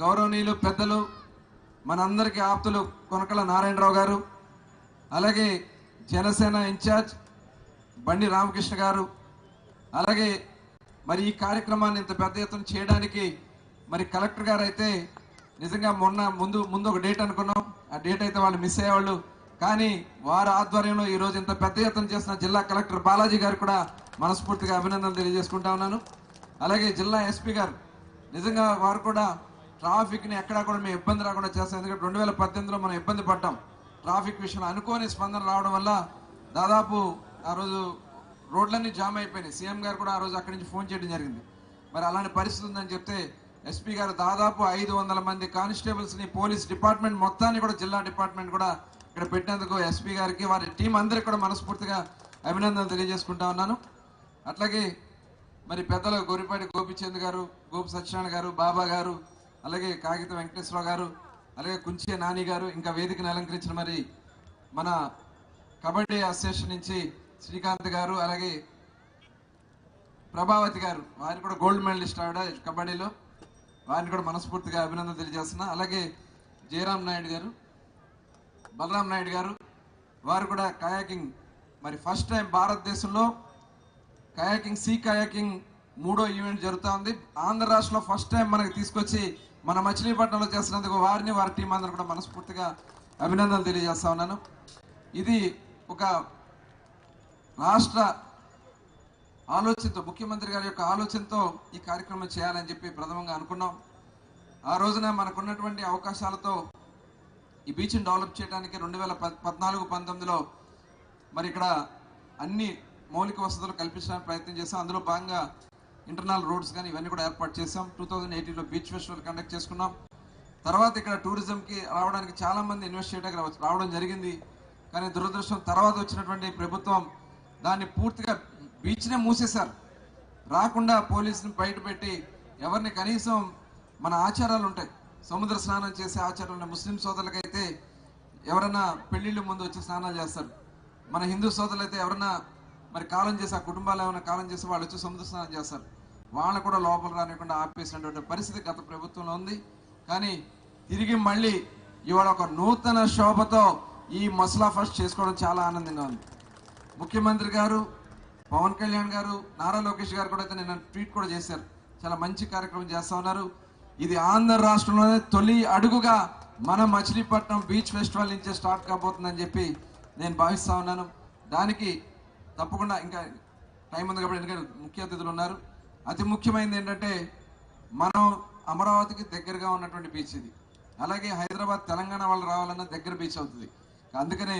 గౌరవనీయులు పెద్దలు మనందరికీ ఆప్తులు కొనకల నారాయణరావు గారు అలాగే జనసేన ఇన్ఛార్జ్ బండి రామకృష్ణ గారు అలాగే మరి ఈ కార్యక్రమాన్ని ఇంత పెద్ద ఎత్తున చేయడానికి మరి కలెక్టర్ గారు అయితే నిజంగా మొన్న ముందు ముందు ఒక డేట్ అనుకున్నాం. ఆ డేట్ అయితే వాళ్ళు మిస్ అయ్యేవాళ్ళు. కానీ వారి ఆధ్వర్యంలో ఈరోజు ఇంత పెద్ద ఎత్తున చేసిన జిల్లా కలెక్టర్ బాలాజీ గారు కూడా మనస్ఫూర్తిగా అభినందనలు తెలియజేసుకుంటా ఉన్నాను. అలాగే జిల్లా ఎస్పీ గారు నిజంగా వారు కూడా ట్రాఫిక్ని ఎక్కడా కూడా మేము ఇబ్బంది రాకుండా చేస్తాం. ఎందుకంటే రెండు వేల పద్దెనిమిదిలో మనం ఇబ్బంది పడ్డాం. ట్రాఫిక్ విషయంలో అనుకోని స్పందన రావడం వల్ల దాదాపు ఆ రోజు రోడ్లన్నీ జామ్ అయిపోయినాయి. సీఎం గారు కూడా ఆ రోజు అక్కడి నుంచి ఫోన్ చేయడం జరిగింది. మరి అలాంటి పరిస్థితి ఉందని చెప్తే ఎస్పీ గారు దాదాపు ఐదు వందల మంది కానిస్టేబుల్స్ని పోలీస్ డిపార్ట్మెంట్ మొత్తాన్ని కూడా జిల్లా డిపార్ట్మెంట్ కూడా ఇక్కడ పెట్టినందుకు ఎస్పీ గారికి వారి టీం అందరికి కూడా మనస్ఫూర్తిగా అభినందనలు తెలియజేసుకుంటా ఉన్నాను. అట్లాగే మరి పెద్దలు గోరిపాటి గోపిచంద్ గారు గోపి సత్యనారాయణ గారు బాబా గారు అలాగే కాగిత వెంకటేశ్వరరావు గారు అలాగే కుంచే నాని గారు ఇంకా వేదికను అలంకరించిన మరి మన కబడ్డీ అసోసియేషన్ నుంచి శ్రీకాంత్ గారు అలాగే ప్రభావతి గారు. వారిని కూడా గోల్డ్ మెడలిస్ట్ ఆవిడ కబడ్డీలో. వారిని కూడా మనస్ఫూర్తిగా అభినందన తెలియజేస్తున్నా. అలాగే జయరామ్ నాయుడు గారు బలరాం నాయుడు గారు వారు కూడా కయాకింగ్ మరి ఫస్ట్ టైం భారతదేశంలో కయాకింగ్ సీ కయాకింగ్ మూడో ఈవెంట్ జరుగుతూ ఉంది. ఆంధ్ర రాష్ట్రంలో ఫస్ట్ టైం మనకి తీసుకొచ్చి మన మచిలీపట్నంలో చేస్తున్నందుకు వారిని వారి టీం అందరూ కూడా మనస్ఫూర్తిగా అభినందనలు తెలియజేస్తా ఉన్నాను. ఇది ఒక రాష్ట్ర ఆలోచనతో ముఖ్యమంత్రి గారి యొక్క ఆలోచనతో ఈ కార్యక్రమం చేయాలని చెప్పి ప్రథమంగా అనుకున్నాం. ఆ రోజున మనకున్నటువంటి అవకాశాలతో ఈ బీచ్ని డెవలప్ చేయడానికి రెండు వేల పద్నాలుగు పంతొమ్మిదిలో మరి ఇక్కడ అన్ని మౌలిక వసతులు కల్పించడానికి ప్రయత్నం చేసాం అందులో భాగంగా ఇంటర్నల్ రోడ్స్ కానీ ఇవన్నీ కూడా ఏర్పాటు చేసాం టూ థౌజండ్ ఎయిటీన్లో బీచ్ ఫెస్టివల్ కండక్ట్ చేసుకున్నాం. తర్వాత ఇక్కడ టూరిజంకి రావడానికి చాలామంది ఇన్వెస్ట్ చేయడానికి రావడం జరిగింది. కానీ దురదృష్టం తర్వాత వచ్చినటువంటి ప్రభుత్వం దాన్ని పూర్తిగా బీచ్నే మూసేశారు. రాకుండా పోలీసుని బయట పెట్టి ఎవరిని కనీసం మన ఆచారాలు ఉంటాయి. సముద్ర స్నానం చేసే ఆచారాలు ముస్లిం సోదరులకైతే ఎవరైనా పెళ్ళిళ్ళు ముందు వచ్చి స్నానాలు చేస్తారు. మన హిందూ సోదరులు అయితే ఎవరైనా మరి కాలం చేసి ఆ కుటుంబాలు ఏమైనా కాలం చేసి వాళ్ళు వచ్చి సముద్ర స్నానం చేస్తారు. వాళ్ళని కూడా లోపల రానికుండా ఆపేసినటువంటి పరిస్థితి గత ప్రభుత్వంలో ఉంది. కానీ తిరిగి మళ్ళీ ఇవాళ ఒక నూతన శోభతో ఈ మసలా ఫస్ట్ చేసుకోవడం చాలా ఆనందంగా ఉంది. ముఖ్యమంత్రి గారు పవన్ కళ్యాణ్ గారు నారా లోకేష్ గారు కూడా అయితే నిన్న ట్వీట్ కూడా చేశారు. చాలా మంచి కార్యక్రమం చేస్తా ఉన్నారు. ఇది ఆంధ్ర రాష్ట్రంలోనే తొలి అడుగుగా మన మచిలీపట్నం బీచ్ ఫెస్టివల్ నుంచే స్టార్ట్ కాబోతుందని చెప్పి నేను భావిస్తా ఉన్నాను. దానికి తప్పకుండా ఇంకా టైం ఉంది కాబట్టి ఎందుకంటే ముఖ్య అతిథులు ఉన్నారు. అతి ముఖ్యమైనది ఏంటంటే మనం అమరావతికి దగ్గరగా ఉన్నటువంటి బీచ్ ఇది. అలాగే హైదరాబాద్ తెలంగాణ వాళ్ళు రావాలన్న దగ్గర బీచ్ అవుతుంది. అందుకనే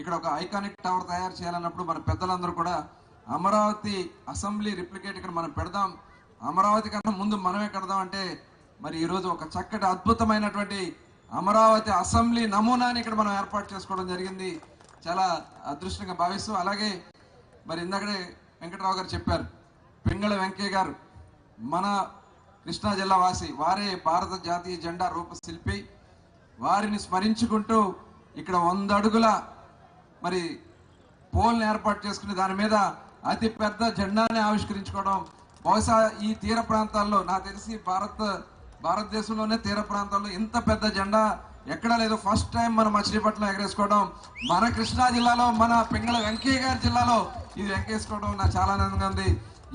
ఇక్కడ ఒక ఐకానిక్ టవర్ తయారు చేయాలన్నప్పుడు మన పెద్దలందరూ కూడా అమరావతి అసెంబ్లీ రిప్లికేట్ ఇక్కడ మనం పెడదాం. అమరావతి కన్నా ముందు మనమే కడదాం అంటే మరి ఈరోజు ఒక చక్కటి అద్భుతమైనటువంటి అమరావతి అసెంబ్లీ నమూనాని ఇక్కడ మనం ఏర్పాటు చేసుకోవడం జరిగింది. చాలా అదృష్టంగా భావిస్తూ అలాగే మరి ఇందాకనే వెంకటరావు గారు చెప్పారు పింగళ వెంకయ్య గారు మన కృష్ణా జిల్లా వాసి వారే భారత జాతీయ జెండా రూపశిల్పి. వారిని స్మరించుకుంటూ ఇక్కడ వంద అడుగుల మరి పోల్ని ఏర్పాటు చేసుకుని దాని మీద అతి పెద్ద జెండాని ఆవిష్కరించుకోవడం బహుశా ఈ తీర ప్రాంతాల్లో నాకు తెలిసి భారత భారతదేశంలోనే తీర ప్రాంతాల్లో ఇంత పెద్ద జెండా ఎక్కడా లేదు. ఫస్ట్ టైం మనం మచిలీపట్నం ఎగరేసుకోవడం. మన కృష్ణా జిల్లాలో మన పింగళ వెంకయ్య గారి జిల్లాలో ఇది ఎగరేసుకోవడం నాకు చాలా ఆనందంగా ఉంది.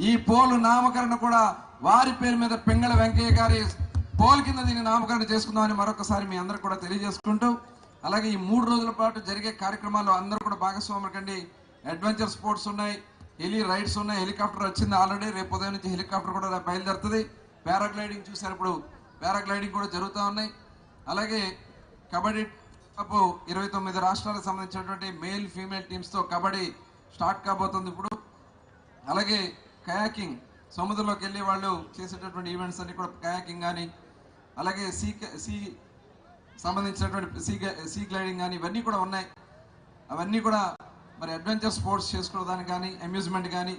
ఈ పోలు నామకరణ కూడా వారి పేరు మీద పింగళ వెంకయ్య గారి పోల్ కింద దీన్ని నామకరణ చేసుకుందామని మరొకసారి మీ అందరు కూడా తెలియజేసుకుంటూ అలాగే ఈ మూడు రోజుల పాటు జరిగే కార్యక్రమాల్లో అందరూ కూడా భాగస్వాములు కండి. అడ్వెంచర్ స్పోర్ట్స్ ఉన్నాయి హెలి రైడ్స్ ఉన్నాయి హెలికాప్టర్ వచ్చింది ఆల్రెడీ రేపు ఉదయం నుంచి హెలికాప్టర్ కూడా బయలుదేరుతుంది. పారాగ్లైడింగ్ చూసారు ఇప్పుడు. పారాగ్లైడింగ్ కూడా జరుగుతూ ఉన్నాయి. అలాగే కబడ్డీ కప్ ఇరవై తొమ్మిది రాష్ట్రాలకు సంబంధించినటువంటి మేల్ ఫీమేల్ టీమ్స్తో కబడ్డీ స్టార్ట్ కాబోతుంది ఇప్పుడు. అలాగే కయాకింగ్ సముద్రంలోకి వెళ్ళి వాళ్ళు చేసేటటువంటి ఈవెంట్స్ అన్ని కూడా కయాకింగ్ కానీ అలాగే సీ సీ సంబంధించినటువంటి సీ సీ గ్లైడింగ్ కానీ ఇవన్నీ కూడా ఉన్నాయి. అవన్నీ కూడా మరి అడ్వెంచర్ స్పోర్ట్స్ చేసుకోవడానికి కానీ అమ్యూజ్మెంట్ కానీ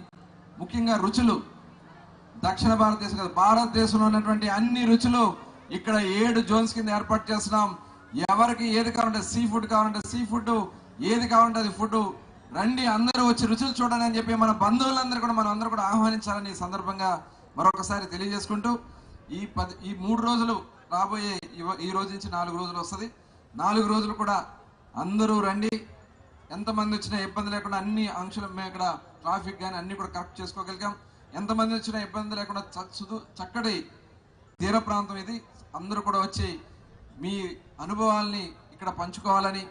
ముఖ్యంగా రుచులు. దక్షిణ భారతదేశం కాదు భారతదేశంలో ఉన్నటువంటి అన్ని రుచులు ఇక్కడ ఏడు జోన్స్ కింద ఏర్పాటు చేస్తున్నాం. ఎవరికి ఏది కావాలంటే సీ ఫుడ్ కావాలంటే సీ ఫుడ్ ఏది కావాలంటే అది ఫుడ్. రండి అందరూ వచ్చి రుచులు చూడండి అని చెప్పి మన బంధువులందరూ కూడా మనం అందరూ కూడా ఆహ్వానించాలని ఈ సందర్భంగా మరొకసారి తెలియజేసుకుంటూ ఈ పది ఈ మూడు రోజులు రాబోయే ఈ రోజు నుంచి నాలుగు రోజులు వస్తుంది. నాలుగు రోజులు కూడా అందరూ రండి. ఎంతమంది వచ్చినా ఇబ్బంది లేకుండా అన్ని ఆంక్షలు మేము ఇక్కడ ట్రాఫిక్ కానీ అన్ని కూడా కరెక్ట్ చేసుకోగలిగాం. ఎంతమంది వచ్చినా ఇబ్బంది లేకుండా చ- చక్కటి తీర ప్రాంతం ఇది. అందరూ కూడా వచ్చి మీ అనుభవాల్ని ఇక్కడ పంచుకోవాలని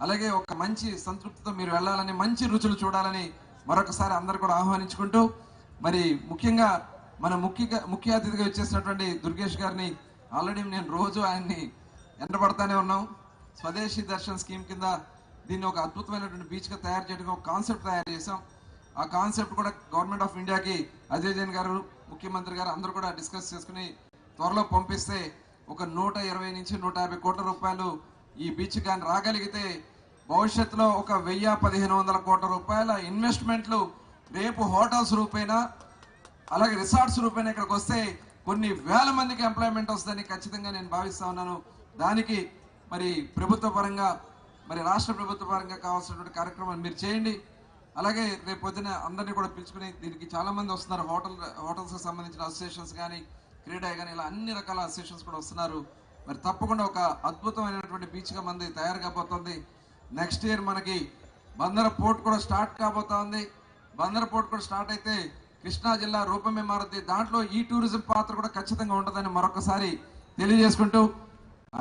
అలాగే ఒక మంచి సంతృప్తితో మీరు వెళ్ళాలని మంచి రుచులు చూడాలని మరొకసారి అందరు కూడా ఆహ్వానించుకుంటూ మరి ముఖ్యంగా మన ముఖ్య ముఖ్య అతిథిగా వచ్చేసినటువంటి దుర్గేష్ గారిని ఆల్రెడీ నేను రోజు ఆయన్ని ఎండబడతానే ఉన్నాం. స్వదేశీ దర్శన్ స్కీమ్ కింద దీన్ని ఒక అద్భుతమైనటువంటి బీచ్గా తయారు చేయడానికి ఒక కాన్సెప్ట్ తయారు చేసాం ఆ కాన్సెప్ట్ కూడా గవర్నమెంట్ ఆఫ్ ఇండియాకి అజయ్ జైన్ గారు ముఖ్యమంత్రి గారు అందరూ కూడా డిస్కస్ చేసుకుని త్వరలో పంపిస్తే ఒక నూట ఇరవై నుంచి నూట యాభై కోట్ల రూపాయలు ఈ బీచ్ కానీ రాగలిగితే భవిష్యత్తులో ఒక వెయ్యి పదిహేను వందల కోట్ల రూపాయల ఇన్వెస్ట్మెంట్లు రేపు హోటల్స్ రూపేనా అలాగే రిసార్ట్స్ రూపేనా ఇక్కడికి వస్తే కొన్ని వేల మందికి ఎంప్లాయ్మెంట్ వస్తుందని ఖచ్చితంగా నేను భావిస్తా ఉన్నాను. దానికి మరి ప్రభుత్వ పరంగా మరి రాష్ట్ర ప్రభుత్వ పరంగా కావాల్సినటువంటి కార్యక్రమాలు మీరు చేయండి. అలాగే రేపు పొద్దున అందరినీ కూడా పిలుచుకుని దీనికి చాలామంది వస్తున్నారు. హోటల్ హోటల్స్కి సంబంధించిన అసోసియేషన్స్ కానీ క్రీడా కానీ ఇలా అన్ని రకాల అసోసియేషన్స్ కూడా వస్తున్నారు. మరి తప్పకుండా ఒక అద్భుతమైనటువంటి బీచ్గా మంది తయారు కాబోతుంది. నెక్స్ట్ ఇయర్ మనకి బందర పోర్ట్ కూడా స్టార్ట్ కాబోతా ఉంది బందర పోర్ట్ కూడా స్టార్ట్ అయితే కృష్ణా జిల్లా రూపమే మారుద్ది. దాంట్లో ఈ టూరిజం పాత్ర కూడా ఖచ్చితంగా ఉంటుందని మరొకసారి తెలియజేసుకుంటూ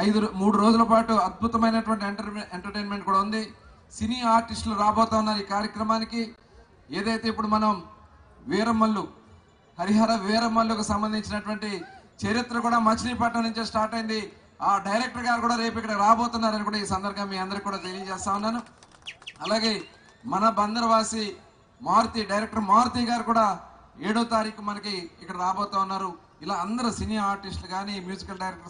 ఐదు మూడు రోజుల పాటు అద్భుతమైనటువంటి ఎంటర్ ఎంటర్టైన్మెంట్ కూడా ఉంది. సినీ ఆర్టిస్టులు రాబోతా ఉన్నారు ఈ కార్యక్రమానికి. ఏదైతే ఇప్పుడు మనం వీరమల్లు హరిహర వీరమల్లుకు సంబంధించినటువంటి చరిత్ర కూడా మచిలీపట్నం నుంచే స్టార్ట్ అయింది. ఆ డైరెక్టర్ గారు కూడా రేపు ఇక్కడ రాబోతున్నారని కూడా ఈ సందర్భంగా మీ అందరికి కూడా తెలియజేస్తా ఉన్నాను. అలాగే మన బందర్వాసి మారుతి డైరెక్టర్ మారుతి గారు కూడా ఏడో తారీఖు మనకి ఇక్కడ రాబోతా ఉన్నారు. ఇలా అందరూ సినీ ఆర్టిస్టులు కానీ మ్యూజికల్ డైరెక్టర్